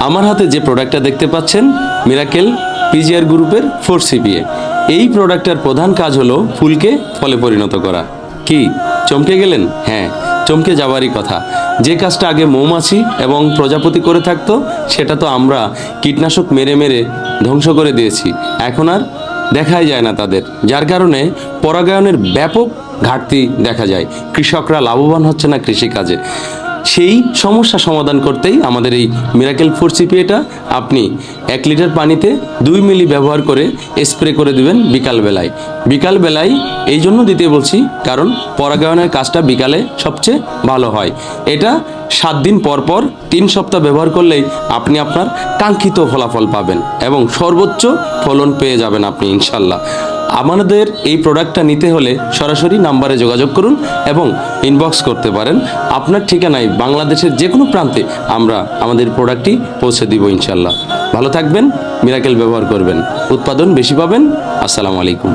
আমার হাতে যে প্রোডাক্টটা দেখতে পাচ্ছেন মিরাকেল পিজিআর গ্রুপের ফোর সিপিএ এই প্রোডাক্টটার প্রধান কাজ হলো ফুলকে ফলে পরিণত করা। কি? চমকে গেলেন? হ্যাঁ চমকে যাওয়ারই কথা। যে কাজটা আগে মৌমাছি এবং প্রজাপতি করে থাকতো, সেটা তো আমরা কীটনাশক মেরে মেরে ধ্বংস করে দিয়েছি। এখন আর দেখাই যায় না তাদের। যার কারণে পরাগায়নের ব্যাপক ঘাটতি দেখা যায়। কৃষকরা লাভবান হচ্ছে না কৃষিকাজে। সেই সমস্যা সমাধান করতেই আমাদের এই মিরাকেল ফোর সিপিএটা আপনি এক লিটার পানিতে দুই মিলি ব্যবহার করে স্প্রে করে দিবেন বিকালবেলায়। বিকালবেলায় এই জন্য দিতে বলছি, কারণ পরাগায়নের কাজটা বিকালে সবচেয়ে ভালো হয়। এটা সাত দিন পর পর তিন সপ্তাহ ব্যবহার করলেই আপনি আপনার কাঙ্ক্ষিত ফলাফল পাবেন এবং সর্বোচ্চ ফলন পেয়ে যাবেন আপনি, ইনশাল্লাহ। আমাদের এই প্রোডাক্টটা নিতে হলে সরাসরি নাম্বারে যোগাযোগ করুন এবং ইনবক্স করতে পারেন। আপনার ঠিকানায় বাংলাদেশের যে কোনো প্রান্তে আমরা আমাদের প্রোডাক্টটি পৌঁছে দিব ইনশাল্লাহ ভালো থাকবেন মিরাকেল ব্যবহার করবেন। উৎপাদন বেশি পাবেন। আসসালামু আলাইকুম।